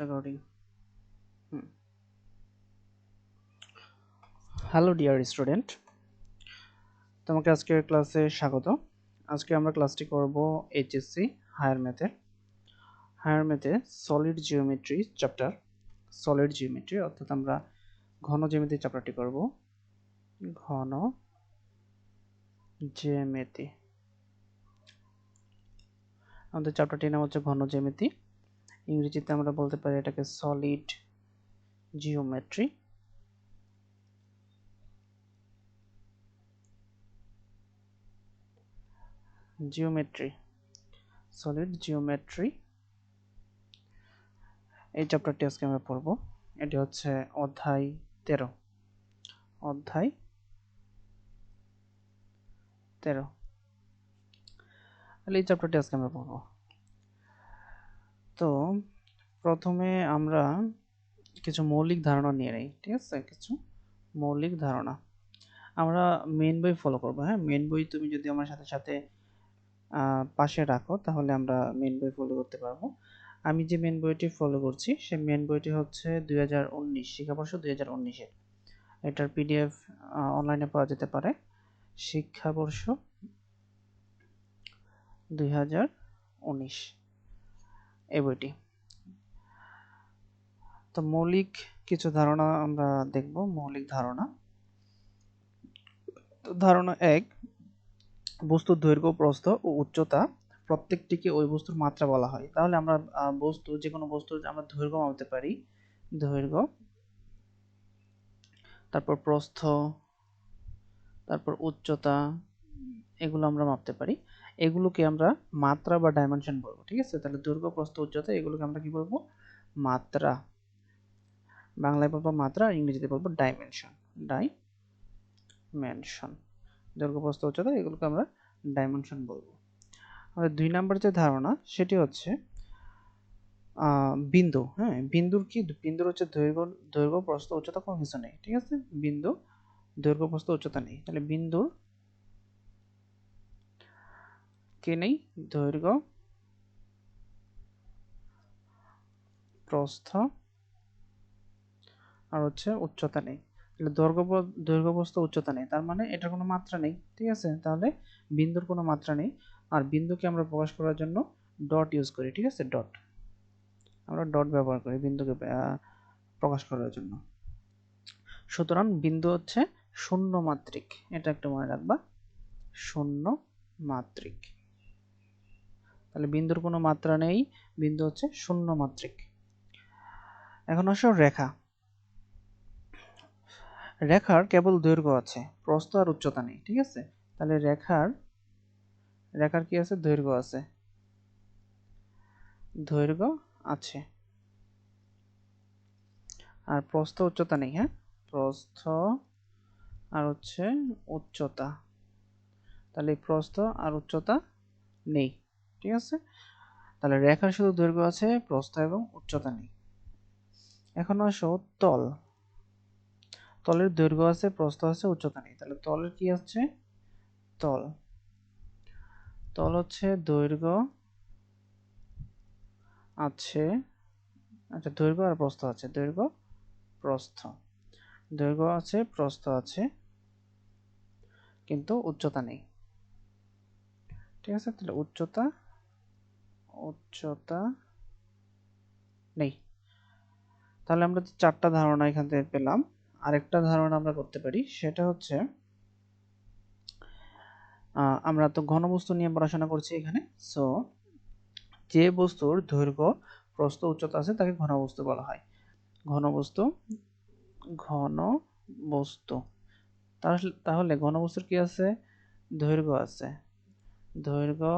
Recording hello dear student তোমাকে আজকের ক্লাসে স্বাগত। আজকে আমরা ক্লাসটি করব এইচএসসি হায়ার ম্যাথের হায়ার ম্যাথে solid geometry chapter solid geometry অর্থাৎ আমরা ঘন জ্যামিতি চ্যাপ্টারটি করব। ঘন জ্যামিতি। আমাদের চ্যাপ্টারটির নাম হচ্ছে ঘন জ্যামিতি। ইংরেজিতে আমরা বলতে পারি এটাকে solid geometry geometry solid geometry এই চ্যাপ্টারটি আজকে আমরা পড়ব। এটি হচ্ছে অধ্যায় তেরো। অধ্যায় তেরো। তাহলে এই চ্যাপ্টারটি আজকে আমরা পড়ব। তো প্রথমে আমরা কিছু মৌলিক ধারণা নিয়ে নিই, ঠিক আছে? কিছু মৌলিক ধারণা। আমরা মেন বই ফলো করব হ্যাঁ? মেন বই তুমি যদি আমার সাথে সাথে পাশে রাখো, তাহলে আমরা মেন বই ফলো করতে পারব। আমি যে মেন বইটি ফলো করছি, সেই মেন বইটি হচ্ছে দুই হাজার উনিশ, শিক্ষাবর্ষ দুই হাজার উনিশের। এটার পিডিএফ অনলাইনে পাওয়া যেতে পারে। শিক্ষাবর্ষ দুই হাজার উনিশ। এই বইটি। তো মৌলিক কিছু ধারণা আমরা দেখব, মৌলিক ধারণা। তো ধারণা এক, বস্তুর দৈর্ঘ্য, প্রস্থ ও উচ্চতা প্রত্যেকটিকে ওই বস্তুর মাত্রা বলা হয়। তাহলে আমরা বস্তু যে কোনো বস্তুর আমরা দৈর্ঘ্য মাপতে পারি। দৈর্ঘ্য, তারপর প্রস্থ, তারপর উচ্চতা, এগুলো আমরা মাপতে পারি। এগুলোকে আমরা মাত্রা বা ডাইমেনশন বলব, ঠিক আছে? তাহলে দৈর্ঘ্য, প্রস্থ, উচ্চতা, এগুলোকে আমরা কি বলব? মাত্রা। বাংলায় বলব মাত্রা, ইংরেজিতে বলব ডাইমেনশন ডাইমেনশন দৈর্ঘ্য, প্রস্থ, উচ্চতা, এগুলোকে আমরা ডাইমেনশন বলব। আমাদের দুই নম্বর যে ধারণা, সেটি হচ্ছে বিন্দু হ্যাঁ? বিন্দুর কি? বিন্দুর হচ্ছে দৈর্ঘ্য দৈর্ঘ্য, প্রস্থ, উচ্চতা কোনো কিছু নেই, ঠিক আছে? বিন্দু, দৈর্ঘ্য, প্রস্থ, উচ্চতা নেই। তাহলে বিন্দুর কি নেই দৈর্ঘ্য প্রস্থ আর হচ্ছে উচ্চতা নেই। তাহলে দৈর্ঘ্য দৈর্ঘ্য প্রস্থ উচ্চতা নেই। তার মানে এটার কোনো মাত্রা নেই, ঠিক আছে? তাহলে বিন্দুর কোনো মাত্রা নেই। আর বিন্দুকে আমরা প্রকাশ করার জন্য ডট ইউজ করি, ঠিক আছে? ডট আমরা ডট ব্যবহার করি বিন্দুকে প্রকাশ করার জন্য। সুতরাং বিন্দু হচ্ছে শূন্য মাত্রিক এটা একটু মনে রাখবা। শূন্য মাত্রিক তাহলে বিন্দুর কোনো মাত্রা নেই। বিন্দু হচ্ছে শূন্য মাত্রিক। এখন আসো রেখা। রেখার কেবল দৈর্ঘ্য আছে, প্রস্থ আর উচ্চতা নেই, ঠিক আছে? তাহলে রেখার রেখার কি আছে? দৈর্ঘ্য আছে। দৈর্ঘ্য আছে। আর প্রস্থ উচ্চতা নেই হ্যাঁ? প্রস্থ আর হচ্ছে উচ্চতা। তাহলে প্রস্থ আর উচ্চতা নেই। ঠিক আছে? তাহলে রেখার শুধু দৈর্ঘ্য আছে, প্রস্থ এবং উচ্চতা নেই। এখন আসো তল। তলের দৈর্ঘ্য আছে, প্রস্থ আছে, উচ্চতা নেই। তাহলে তলের কি আছে তল। তল হচ্ছে দৈর্ঘ্য আছে আচ্ছা দৈর্ঘ্য আর প্রস্থ আছে। দৈর্ঘ্য, প্রস্থ। দৈর্ঘ্য আছে, প্রস্থ আছে, কিন্তু উচ্চতা নেই। ঠিক আছে? তাহলে উচ্চতা উচ্চতা নেই। তাহলে আমরা চারটা ধারণা এখান থেকে পেলাম, আরেকটা ধারণা আমরা করতে পারি, সেটা হচ্ছে আমরা তো ঘনবস্তু নিয়ে পড়াশোনা করছি এখানে সো যে বস্তুর দৈর্ঘ্য, প্রস্থ, উচ্চতা আছে, তাকে ঘনবস্তু বলা হয়। ঘনবস্তু ঘন বস্তু। তাহলে ঘনবস্তুর কি আছে? দৈর্ঘ্য আছে। দৈর্ঘ্য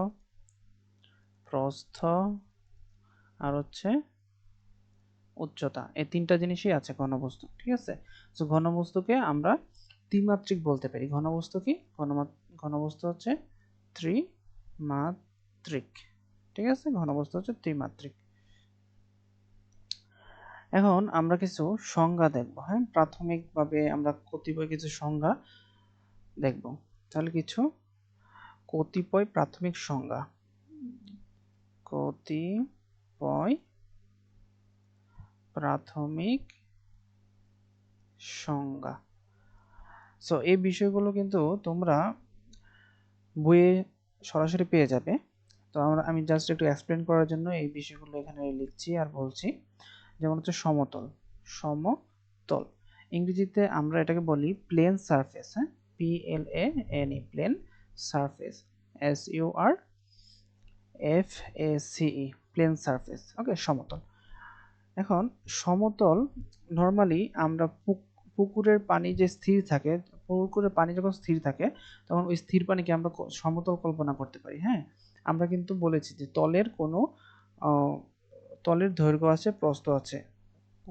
প্রস্থ আর হচ্ছে উচ্চতা। এই তিনটা জিনিসই আছে ঘনবস্তু, ঠিক আছে? তো ঘনবস্তুকে আমরা ত্রিমাত্রিক বলতে পারি। ঘনবস্তু কি? ঘনবস্তু হচ্ছে ত্রিমাত্রিক, ঠিক আছে? ঘনবস্তু হচ্ছে ত্রিমাত্রিক। এখন আমরা কিছু সংজ্ঞা দেখব হ্যাঁ? প্রাথমিকভাবে আমরা কতিপয় কিছু সংজ্ঞা দেখব। তাহলে কিছু কতিপয় প্রাথমিক সংজ্ঞা। কতিপয় প্রাথমিক সংজ্ঞা। সো এই বিষয়গুলো কিন্তু তোমরা বইয়ে সরাসরি পেয়ে যাবে। তো আমরা, আমি জাস্ট একটু এক্সপ্লেন করার জন্য এই বিষয়গুলো এখানে লিখছি আর বলছি। যেমন হচ্ছে সমতল সমতল। ইংরেজিতে আমরা এটাকে বলি প্লেন সারফেস হ্যাঁ? P L A N E plane surface S U R F A C E plane surface ওকে সমতল. এখন, সমতল নর্মালি আমরা পুকুরের পানি যে স্থির থাকে, পুকুরের পানি যখন স্থির থাকে, তখন ওই স্থির পানিকে আমরা সমতল কল্পনা করতে পারি হ্যাঁ? আমরা কিন্তু বলেছি যে তলের কোনো তলের দৈর্ঘ্য আছে, প্রস্থ আছে,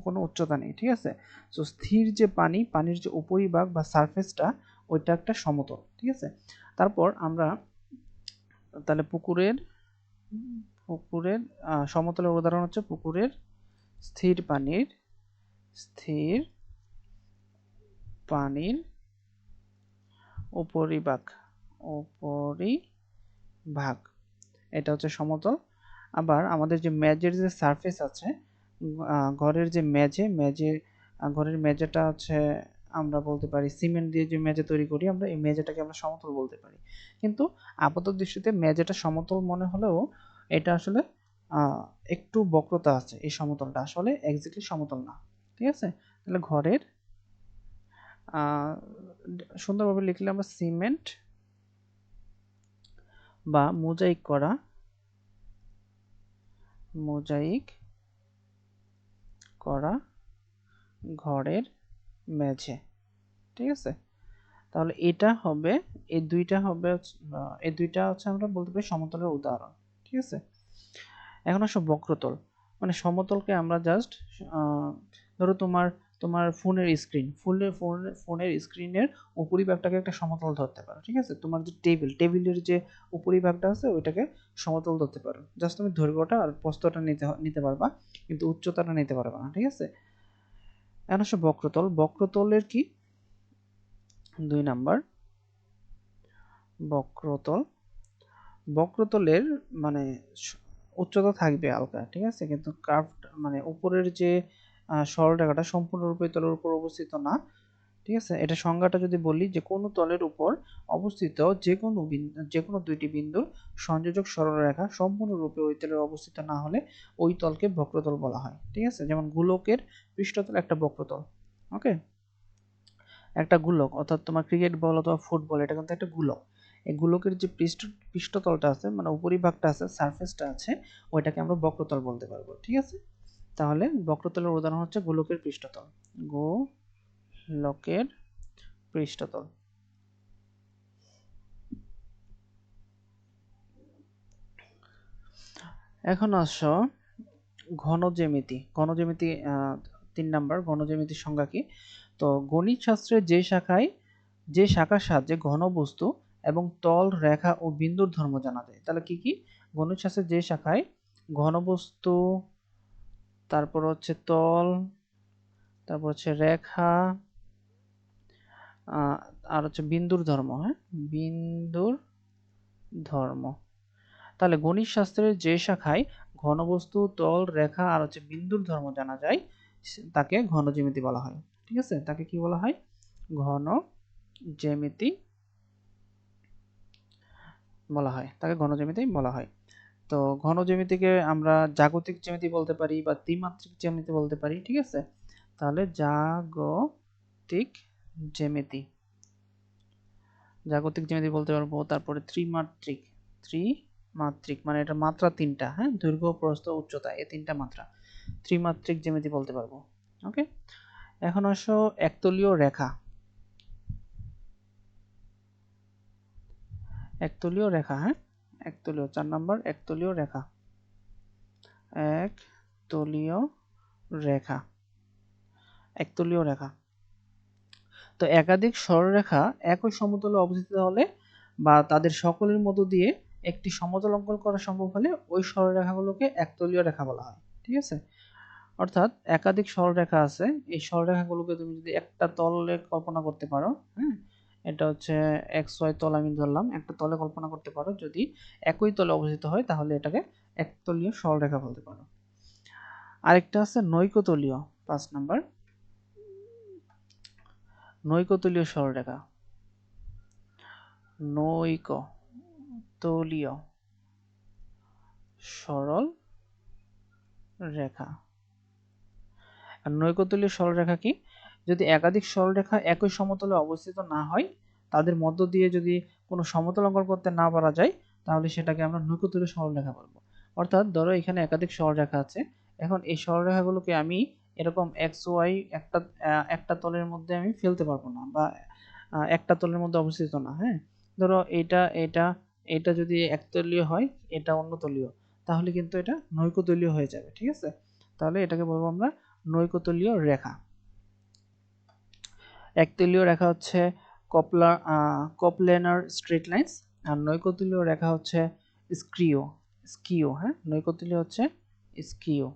কোনো উচ্চতা নেই, ঠিক আছে? তো স্থির যে পানি, পানির যে উপরিভাগ বা সারফেসটা ওইটা একটা সমতল, ঠিক আছে? তারপর আমরা, তাহলে পুকুরের পুকুরের সমতলের উদাহরণ হচ্ছে পুকুরের স্থির পানির স্থির পানির উপরিভাগ উপরিভাগ। এটা হচ্ছে সমতল। আবার আমাদের যে মেজের যে সারফেস আছে ঘরের যে মেজে মেজে ঘরের মেজেটা হচ্ছে আমরা বলতে পারি, সিমেন্ট দিয়ে যে মেজে তৈরি করি, আমরা এই মেজেটাকে আমরা সমতল বলতে পারি। কিন্তু আপাত দৃষ্টিতে মেজেটা সমতল মনে হলেও এটা আসলে একটু বক্রতা আছে এই সমতলটা। আসলে এক্স্যাক্টলি সমতল না, ঠিক আছে? তাহলে ঘরের সুন্দরভাবে লিখলে আমরা সিমেন্ট বা মোজাইক করা মোজাইক করা ঘরের মেঝে ঠিক আছে? তাহলে এটা হবে, এই দুইটা হবে এই দুইটা হচ্ছে আমরা বলতে পারি সমতলের উদাহরণ। ঠিক আছে? এখন আসো বক্রতল। মানে সমতলকে আমরা জাস্ট ধরো তোমার তোমার ফোনের স্ক্রিন ফোনের ফোনের ফোনের স্ক্রিনের উপরিভাগটাকে একটা সমতল ধরতে পারো। ঠিক আছে? তোমার যে টেবিল টেবিলের যে উপরিভাগটা আছে, ওইটাকে সমতল ধরতে পারো। জাস্ট তুমি দৈর্ঘ্যটা আর প্রস্তটা নিতে নিতে পারবা, কিন্তু উচ্চতাটা নিতে পারবা না। ঠিক আছে? এখন আসে বক্রতল। বক্রতলের কি? দুই নাম্বার। বক্রতল। বক্রতলের মানে উচ্চতা থাকবে আলকা ঠিক আছে? কিন্তু কার্ভ মানে উপরের যে সরলরেখাটা সম্পূর্ণরূপে তলের উপর অবস্থিত না। ঠিক আছে? এটা সংজ্ঞাটা যদি বলি যে কোনো তলের উপর অবস্থিত যে কোনো যে কোনো দুইটি বিন্দুর সংযোজক সরলরেখা সম্পূর্ণরূপে ওই তলের অবস্থিত না হলে ওই তলকে বক্রতল বলা হয়। ঠিক আছে? যেমন গোলকের পৃষ্ঠতল একটা বক্রতল, ওকে? একটা গোলক, অর্থাৎ তোমার ক্রিকেট বল অথবা ফুটবল, এটা কিন্তু একটা গোলক। এই গোলকের যে পৃষ্ঠ, পৃষ্ঠতলটা আছে মানে উপরিভাগটা আছে সারফেসটা আছে, ওইটাকে আমরা বক্রতল বলতে পারব। ঠিক আছে? তাহলে বক্রতলের উদাহরণ হচ্ছে গোলকের পৃষ্ঠতল। গোলকের পৃষ্ঠতল। এখন আসো ঘনজ্যামিতি। ঘনজ্যামিতি তিন নাম্বার, ঘনজ্যামিতির সংজ্ঞা কি? তো গণিত শাস্ত্রের যে শাখায়, যে শাখার সাহায্যে ঘনবস্তু এবং তল, রেখা ও বিন্দুর ধর্ম জানা যায়, তাহলে কি কি? গণিত শাস্ত্রের যে শাখায় ঘনবস্তু, তারপর হচ্ছে তল, তারপর হচ্ছে রেখা আর হচ্ছে বিন্দুর ধর্ম হ্যাঁ? বিন্দুর ধর্ম। তাহলে গণিত শাস্ত্রের যে শাখায় ঘনবস্তু, তল, রেখা আর হচ্ছে বিন্দুর ধর্ম জানা যায়, তাকে ঘন জ্যামিতি বলা হয়। ঠিক আছে? তাকে কি বলা হয়? ঘন জ্যামিতি বলা হয়। তাকে ঘন জ্যামিতি বলা হয়। তো ঘন জ্যামিতিকে আমরা জাগতিক জ্যামিতি বলতে পারি বা ত্রিমাত্রিক জ্যামিতি বলতে পারি। ঠিক আছে? তাহলে জাগতিক জ্যামিতি। জাগতিক জ্যামিতি বলতে পারব, তারপরে ত্রিমাত্রিক। ত্রিমাত্রিক মানে এটা মাত্রা তিনটা হ্যাঁ? দৈর্ঘ্য, প্রস্থ, উচ্চতা, এই তিনটা মাত্রা। ত্রিমাত্রিক জ্যামিতি বলতে পারব, ওকে? এখন আসো একতলীয় রেখা। একতলীয় রেখা হ্যাঁ? একতলীয়, চার নাম্বার, একতলীয় রেখা। একতলীয় রেখা। একতলীয় রেখা। তো একাধিক সরলরেখা একই সমতলে অবস্থিত হলে বা তাদের সকলের মধ্য দিয়ে একটি সমতল অঙ্কন করা সম্ভব হলে ওই সরলরেখাগুলোকে একতলীয় রেখা বলা হয়, ঠিক আছে? অর্থাৎ একাধিক সরলরেখা আছে, এই সরলরেখাগুলোকে তুমি যদি একটা তলে কল্পনা করতে পারো হ্যাঁ এটা হচ্ছে এক্স ওয়াই তল আমি ধরলাম, একটা তলে কল্পনা করতে পারো, যদি একই তলে অবস্থিত হয় তাহলে এটাকে একতলীয় সরলরেখা বলতে পারো। আরেকটা আছে নৈকতলীয়, পাঁচ নাম্বার। নৈকতলীয় সরলরেখা। নৈক তলীয় সরল রেখা নৈকতলীয় সরলরেখা কি? যদি একাধিক সরলরেখা একই সমতলে অবস্থিত না হয়, তাদের মধ্য দিয়ে যদি কোনো সমতল অঙ্কন করতে না পারা যায়, তাহলে সেটাকে আমরা নৈকতলীয় সরলরেখা বলব। অর্থাৎ ধরো এখানে একাধিক সরলরেখা আছে, এখন এই সরলরেখাগুলোকে আমি এরকম এক্স ওয়াই একটা একটা তলের মধ্যে আমি ফেলতে পারব না বা একটা তলের মধ্যে অবস্থিত না হ্যাঁ? ধরো এটা এটা এটা যদি একতলীয় হয়, এটা অন্য তলীয়, তাহলে কিন্তু এটা নৈকতলীয় হয়ে যাবে, ঠিক আছে? তাহলে এটাকে বলব আমরা নৈকতলীয় রেখা। একতলীয় রেখা হচ্ছে কপলা কপলেনার স্ট্রেট লাইন্স আর নৈকতলীয় রেখা হচ্ছে স্ক্রিও স্কিও হ্যাঁ? নৈকতলীয় হচ্ছে স্কিও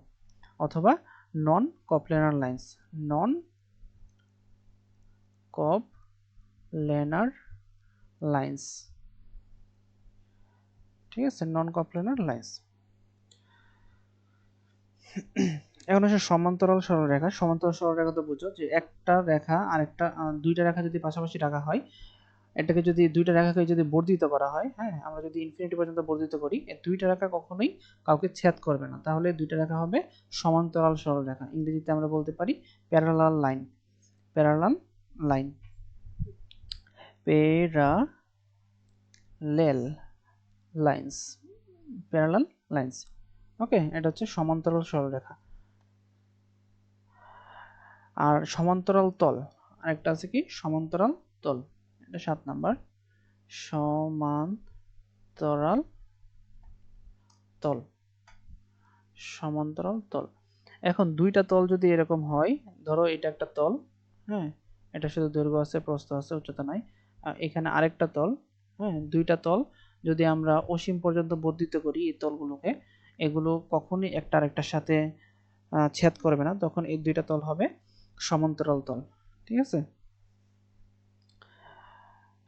অথবা লাইন্স নন কপলেনার লাইন্স ঠিক আছে নন কপলেনার লাইন্স এখন হচ্ছে সমান্তরাল সরলরেখা। সমান্তরাল সরলরেখা তো বুঝো যে একটা রেখা আরেকটা দুইটা রেখা যদি পাশাপাশি রাখা হয় এটাকে যদি দুইটা রেখাকে যদি বর্ধিত করা হয় হ্যাঁ আমরা যদি ইনফিনিটি পর্যন্ত বর্ধিত করি দুইটা রেখা কখনোই কাউকে ছেদ করবে না। তাহলে দুইটা রেখা হবে সমান্তরাল সরলরেখা ইংরেজিতে আমরা বলতে পারি parallel line parallel line parallel lines parallel lines okay এটা হচ্ছে সমান্তরাল সরলরেখা আর সমান্তরাল তল, আরেকটা আছে কি? সমান্তরাল তল। সাত নাম্বার। সমান্তরাল তল। সমান্তরাল তল। এখন দুইটা তল যদি এরকম হয়, ধরো এটা একটা তল হ্যাঁ? এটা শুধু দৈর্ঘ্য আছে, প্রস্থ আছে, উচ্চতা নাই। এখানে আরেকটা তল হ্যাঁ? দুইটা তল যদি আমরা অসীম পর্যন্ত বর্ধিত করি এই তলগুলোকে, এগুলো কখনই একটা আরেকটার সাথে ছেদ করবে না। তখন এই দুইটা তল হবে সমান্তরাল তল। ঠিক আছে?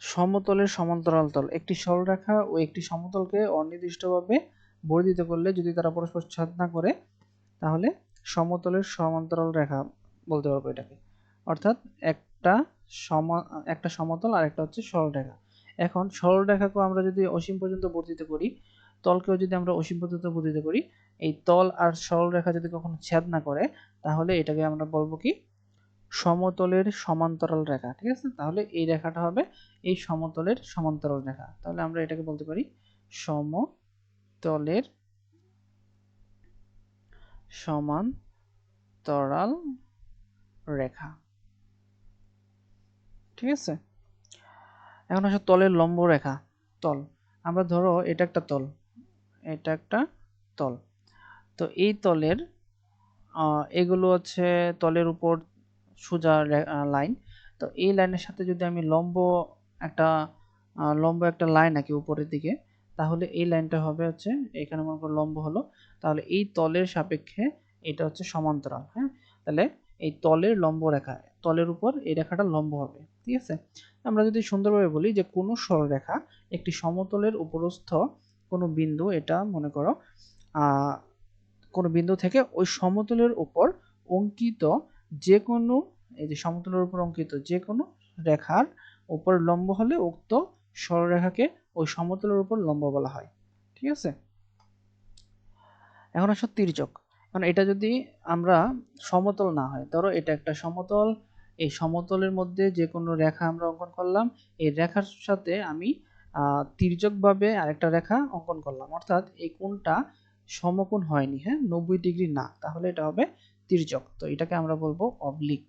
সমতলের সমান্তরাল তল। একটি সরলরেখা ও একটি সমতলকে অনির্দিষ্টভাবে বর্ধিত করলে যদি তারা পরস্পর ছেদ না করে, তাহলে সমতলের সমান্তরাল রেখা বলতে পারব এটাকে। অর্থাৎ একটা সম, একটা সমতল আর একটা হচ্ছে সরলরেখা এখন সরলরেখাকেও আমরা যদি অসীম পর্যন্ত বর্ধিত করি তলকেও যদি আমরা অসীম পর্যন্ত বর্ধিত করি এই তল আর সরলরেখা যদি কখনো ছেদ না করে, তাহলে এটাকে আমরা বলব কি সমতলের সমান্তরাল রেখা, ঠিক আছে? তাহলে এই রেখাটা হবে এই সমতলের সমান্তরাল রেখা। তাহলে আমরা এটাকে বলতে পারি সমতলের সমান্তরাল রেখা। ঠিক আছে? এখন আসলে তলের লম্ব রেখা, তল। আমরা ধরো এটা একটা তল, এটা একটা তল। তো এই তলের এগুলো হচ্ছে তলের উপর সোজা লাইন তো এই লাইনের সাথে যদি আমি লম্ব একটা লম্ব একটা লাইন আঁকি উপরের দিকে, তাহলে এই লাইনটা হবে হচ্ছে, এখানে মনে করো লম্ব হলো, তাহলে এই তলের সাপেক্ষে এটা হচ্ছে সমান্তরাল হ্যাঁ? তাহলে এই তলের লম্ব রেখা, তলের উপর এই রেখাটা লম্ব হবে, ঠিক আছে? আমরা যদি সুন্দরভাবে বলি যে কোনো সরলরেখা, একটি সমতলের উপরস্থ কোনো বিন্দু, এটা মনে করো কোনো বিন্দু থেকে ওই সমতলের উপর অঙ্কিত যে কোনো এই যে সমতলের উপর অঙ্কিত যে কোনো রেখার উপর লম্ব হলে উক্ত সরলরেখাকে ওই সমতলের উপর লম্ব বলা হয়, ঠিক আছে? এখন আসো তির্যক কারণ এটা যদি আমরা সমতল না হয়, ধরো এটা একটা সমতল, এই সমতলের মধ্যে যে কোনো রেখা আমরা অঙ্কন করলাম, এই রেখার সাথে আমি তির্যকভাবে আরেকটা রেখা অঙ্কন করলাম। অর্থাৎ এই কোণটা সমকোণ হয়নি হ্যাঁ? নব্বই ডিগ্রি না, তাহলে এটা হবে তির্যক, তো এটাকে আমরা বলব অবলিক।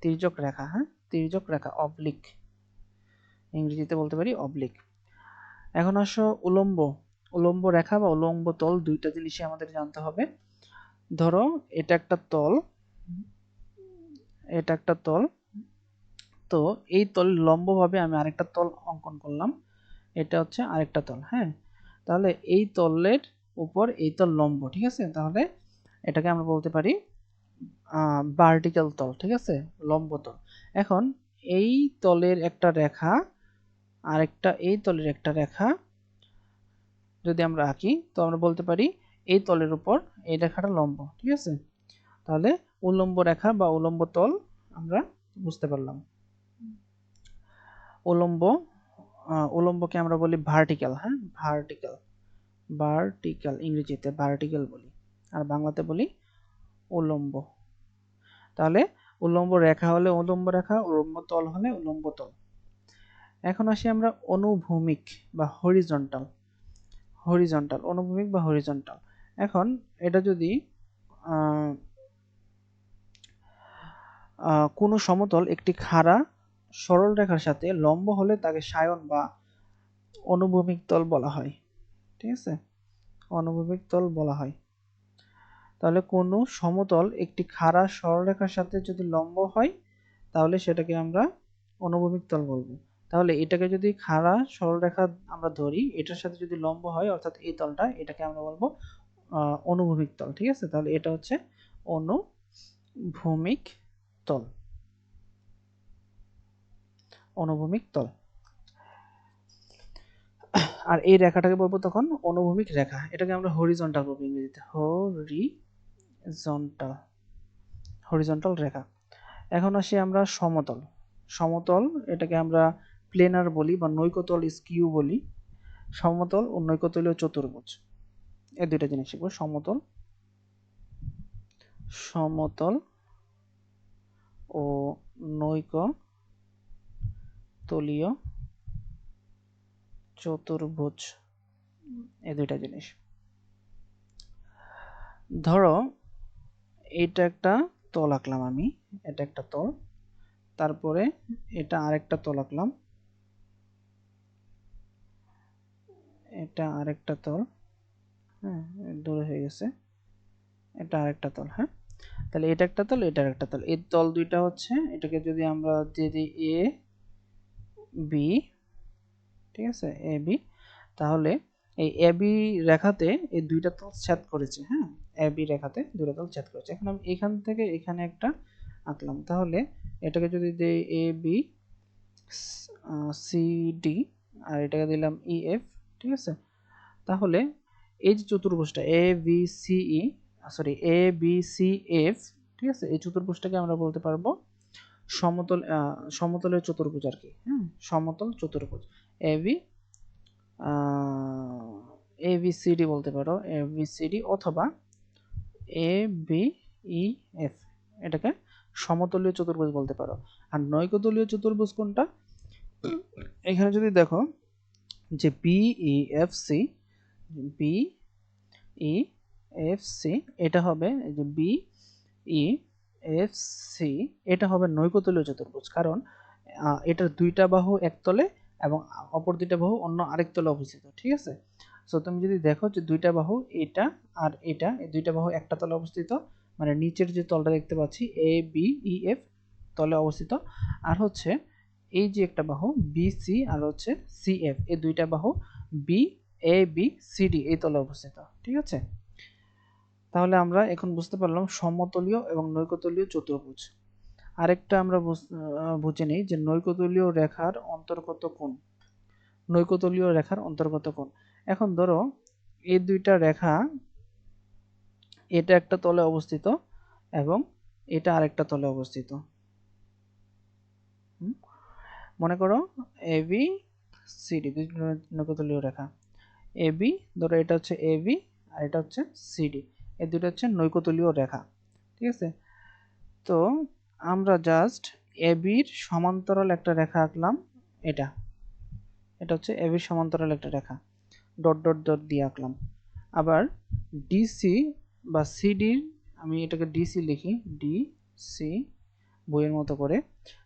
তির্যক রেখা হ্যাঁ? তির্যক রেখা, অবলিক। ইংরেজিতে বলতে পারি অবলিক। এখন আসো উলম্ব। উলম্ব রেখা বা উলম্ব তল দুইটা জিনিসই আমাদের জানতে হবে। ধরো, এটা একটা তল, এটা একটা তল। তো এই তল লম্বভাবে আমি আরেকটা তল অঙ্কন করলাম। এটা হচ্ছে আরেকটা তল হ্যাঁ? তাহলে এই তলের উপর এই তল লম্ব, ঠিক আছে? তাহলে এটাকে আমরা বলতে পারি ভার্টিক্যাল তল, ঠিক আছে? লম্ব তল। এখন এই তলের একটা রেখা আর একটা এই তলের একটা রেখা যদি আমরা আঁকি, তো আমরা বলতে পারি এই তলের উপর এই রেখাটা লম্ব, ঠিক আছে? তাহলে উল্লম্ব রেখা বা উল্লম্ব তল আমরা বুঝতে পারলাম। উলম্ব উলম্বকে আমরা বলি ভার্টিক্যাল হ্যাঁ? ভার্টিক্যাল ভার্টিক্যাল ইংরেজিতে ভার্টিক্যাল বলি। আর বাংলাতে বলি উলম্ব। তাহলে উলম্ব রেখা হলে উলম্ব রেখা, উলম্ব তল হলে উলম্ব তল। এখন আসি আমরা অনুভূমিক বা হরিজন্টাল হরিজন্টাল অনুভূমিক বা হরিজন্টাল এখন এটা যদি কোনো সমতল একটি খাড়া সরল রেখার সাথে লম্ব হলে তাকে সায়ন বা অনুভূমিক তল বলা হয়। ঠিক আছে? অনুভূমিক তল বলা হয়। তাহলে কোনো সমতল একটি খাড়া সরলরেখার সাথে যদি লম্ব হয়, তাহলে সেটাকে আমরা অনুভূমিক তল বলব। তাহলে এটাকে যদি খাড়া সরলরেখা আমরা ধরি, এটার সাথে যদি লম্ব হয়, অর্থাৎ এই তলটা, এটাকে আমরা বলব অনুভূমিক তল, ঠিক আছে? তাহলে এটা হচ্ছে অনুভূমিক তল। অনুভূমিক তল। আর এই রেখাটাকে বলব তখন অনুভূমিক রেখা। এটাকে আমরা হরিজন্টাল বলব ইংরেজিতে। হরিজন্টাল হরিজন্টাল রেখা। এখন আসি আমরা সমতল। সমতল এটাকে আমরা প্লেনার বলি বা নৈকতল স্কিউ বলি। সমতল ও নৈকতলীয় চতুর্ভুজ। এই দুইটা জিনিস শিখব। সমতল সমতল ও নৈক তলীয় চতুর্ভুজ। এই দুইটা জিনিস। ধরো এটা একটা তল আঁকলাম আমি, এটা একটা তল। তারপরে এটা আরেকটা তল আঁকলাম। এটা আরেকটা তল। হ্যাঁ দূরে হয়ে গেছে। এটা আরেকটা তল হ্যাঁ। তাহলে এটা একটা তল, এটা একটা তল। এই তল দুইটা হচ্ছে, এটাকে যদি আমরা দিয়ে দিই এ বি ঠিক আছে? এ বি তাহলে এই এ বি রেখাতে এই দুইটা তল ছেদ করেছে হ্যাঁ? এ বি রেখাতে দুইটা তল ছেদ করেছে। এখন আমি এখান থেকে এখানে একটা আঁকলাম। তাহলে এটাকে যদি দিই এ বি সি ডি আর এটাকে দিলাম ই এফ ঠিক আছে? তাহলে এই যে চতুর্ভুজটা A B C E sorry A B C F ঠিক আছে? এই চতুর্ভুজটাকে আমরা বলতে পারব সমতল সমতলের চতুর্ভুজ আর কি হ্যাঁ? সমতল চতুর্ভুজ। A B A B C D বলতে পারো। এ বি সি ডি অথবা এ বি ই এফ এটাকে সমতলীয় চতুর্ভুজ বলতে পারো। আর নৈকতলীয় চতুর্ভুজ কোনটা? এখানে যদি দেখো যে B E F C B E F C এটা হবে যে বি ই এফ সি এটা হবে নৈকতলীয় চতুর্ভুজ। কারণ এটার দুইটা বাহু একতলে এবং অপর দুইটা বাহু অন্য আরেক তলে অবস্থিত, ঠিক আছে? সো তুমি যদি দেখো যে দুইটা বাহু, এটা আর এটা, এই দুইটা বাহু একটা তলে অবস্থিত মানে নিচের যে তলটা দেখতে পাচ্ছি এ বি ই এফ তলে অবস্থিত, আর হচ্ছে এই যে একটা বাহু বি সি আর হচ্ছে সি এফ এই দুইটা বাহু B A B C D এই তলে অবস্থিত, ঠিক আছে? তাহলে আমরা এখন বুঝতে পারলাম সমতলীয় এবং নৈকতলীয় চতুর্ভুজ। আরেকটা আমরা বুঝে নিই যে নৈকতলীয় রেখার অন্তর্গত কোন নৈকতলীয় রেখার অন্তর্গত কোন এখন ধরো, এই দুইটা রেখা, এটা একটা তলে অবস্থিত এবং এটা আরেকটা তলে অবস্থিত। মনে করো এবি সিডি দুই নৈকতলীয় রেখা। এবি ধরো এটা হচ্ছে এবি আর এটা হচ্ছে সিডি এই দুটো হচ্ছে নৈকতলীয় রেখা, ঠিক আছে? তো আমরা জাস্ট এবির সমান্তরাল একটা রেখা আঁকলাম, এটা। এটা হচ্ছে এবির সমান্তরাল একটা রেখা। ডট ডট ডট দিয়ে আঁকলাম। আবার ডিসি বা সিডির আমি এটাকে ডিসি লিখি ডি সি বইয়ের মতো করে।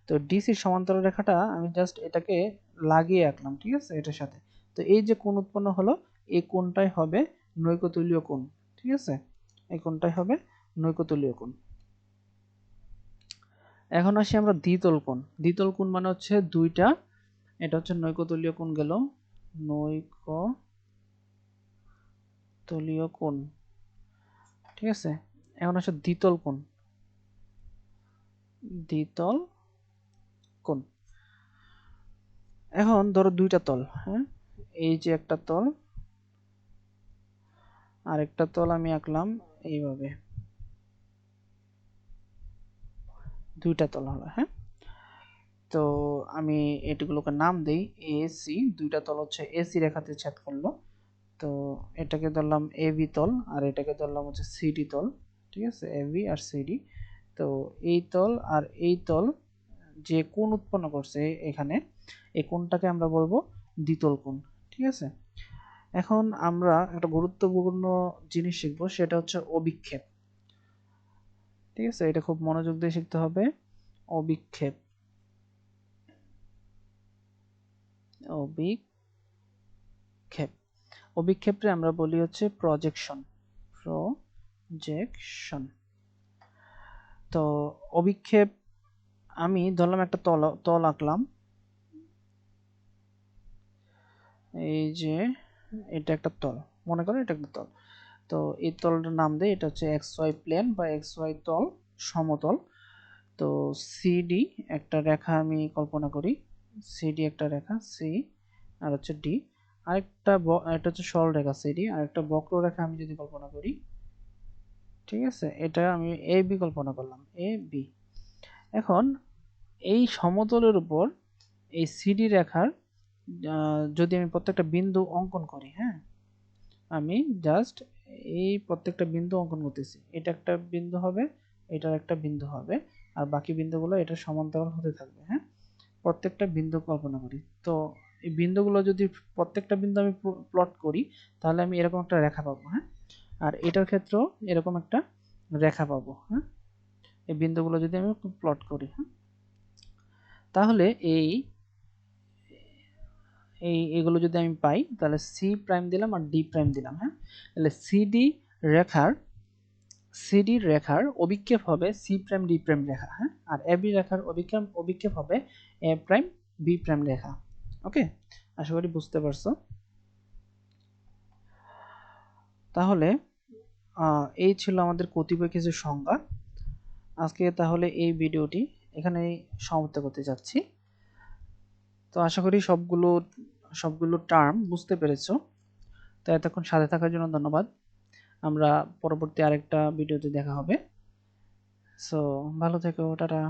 তো ডিসির সমান্তরাল রেখাটা আমি জাস্ট এটাকে লাগিয়ে আঁকলাম, ঠিক আছে? এটার সাথে। তো এই যে কোণ উৎপন্ন হলো, এই কোণটাই হবে নৈকতলীয় কোণ, ঠিক আছে? এই কোণটাই হবে নৈকতলীয় কোণ। এখন আসি আমরা দ্বিতল কোণ। দ্বিতল কোণ মানে হচ্ছে দুইটা, এটা হচ্ছে নৈকতলীয় কোণ গেল নৈকতলীয় কোণ। ঠিক আছে? এখন আসে দ্বিতল কোণ। দ্বিতল কোণ। এখন ধরো দুইটা তল হ্যাঁ? এই যে একটা তল, আরেকটা তল আমি আঁকলাম এইভাবে। দুইটা তল হলো হ্যাঁ? তো আমি এটিগুলোকে নাম দেই, এ সি, দুইটা তল হচ্ছে এসি রেখাতে ছেদ করল। তো এটাকে ধরলাম এবি তল, আর এটাকে ধরলাম হচ্ছে সিডি তল, ঠিক আছে? এবি আর সিডি তো এই তল আর এই তল যে কোণ উৎপন্ন করছে এখানে, এই কোণটাকে আমরা বলব দ্বিতল কোণ, ঠিক আছে? এখন আমরা একটা গুরুত্বপূর্ণ জিনিস শিখব, সেটা হচ্ছে অবিক্ষেপ ঠিক আছে? এটা খুব মনোযোগ দিয়ে শিখতে হবে। অবিক্ষেপ অবিক্ষেপ অবিক্ষেপে আমরা বলি হচ্ছে প্রজেকশন প্রজেকশন তো অভিক্ষেপ, আমি ধরলাম একটা তল তল আঁকলাম। এই যে এটা একটা তল, মনে করো এটা একটা তল। তো এই তলটার নাম দেয় এটা হচ্ছে এক্স ওয়াই প্লেন বা এক্স ওয়াই তল, সমতল। তো সিডি একটা রেখা আমি কল্পনা করি সিডি একটা রেখা সি আর হচ্ছে ডি আরেকটা এটা হচ্ছে সরল রেখা সিডি আর একটা বক্র রেখা আমি যদি কল্পনা করি, ঠিক আছে? এটা আমি এ বি কল্পনা করলাম এ বি এখন এই সমতলের উপর এই সিডি রেখার যদি আমি প্রত্যেকটা বিন্দু অঙ্কন করি হ্যাঁ? আমি জাস্ট এই প্রত্যেকটা বিন্দু অঙ্কন করতেছি। এটা একটা বিন্দু হবে, এটার একটা বিন্দু হবে, আর বাকি বিন্দুগুলো এটা সমান্তরাল হতে থাকবে হ্যাঁ? প্রত্যেকটা বিন্দু কল্পনা করি। তো এই বিন্দুগুলো যদি প্রত্যেকটা বিন্দু আমি প্লট করি, তাহলে আমি এরকম একটা রেখা পাবো হ্যাঁ? আর এটার ক্ষেত্রেও এরকম একটা রেখা পাবো হ্যাঁ? এই বিন্দুগুলো যদি আমি প্লট করি হ্যাঁ? তাহলে এই এই, এগুলো যদি আমি পাই, তাহলে সি প্রাইম দিলাম আর ডি প্রাইম দিলাম হ্যাঁ? তাহলে সিডি রেখার সিডি রেখার অভিক্ষেপ হবে সি প্রাইম ডি প্রাইম রেখা হ্যাঁ? আর এবি রেখার অভিক্ষেপ অভিক্ষেপ হবে এ প্রাইম বি প্রাইম রেখা। ওকে, আশা করি বুঝতে পারছ। তাহলে এই ছিল আমাদের কতিপয় কিছু সংজ্ঞা। আজকে তাহলে এই ভিডিওটি এখানেই সমাপ্ত করতে যাচ্ছি। তো আশা করি সবগুলো সবগুলো টার্ম বুঝতে পেরেছ। তো এতক্ষণ সাথে থাকার জন্য ধন্যবাদ। আমরা পরবর্তী আরেকটা ভিডিওতে দেখা হবে। সো ভালো থেকো, টাটা।